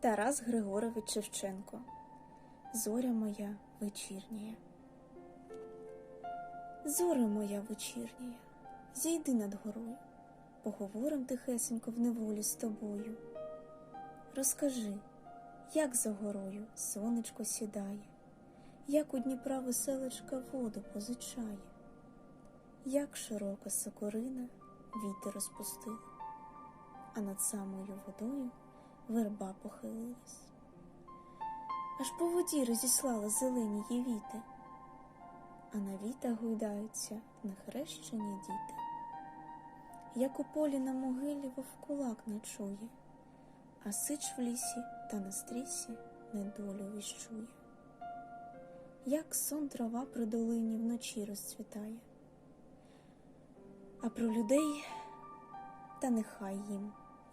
Тарас Григорович Шевченко Зоря моя вечірня. Зоря моя вечірня, зійди над горою, поговорим тихесенько в неволі з тобою. Розкажи, як за горою сонечко сідає, як у Дніпра веселочка воду позичає, як широка сокорина вітер розпустила, а над самою водою верба похилилась. Аж по воді розіслала зелені її віти, а на вітах гойдаються нехрещені діти. Як у полі на могилі вовкулак не чує, а сич в лісі та на стрісі недолю віщує. Як сон трава при долині вночі розцвітає, а про людей та нехай їм,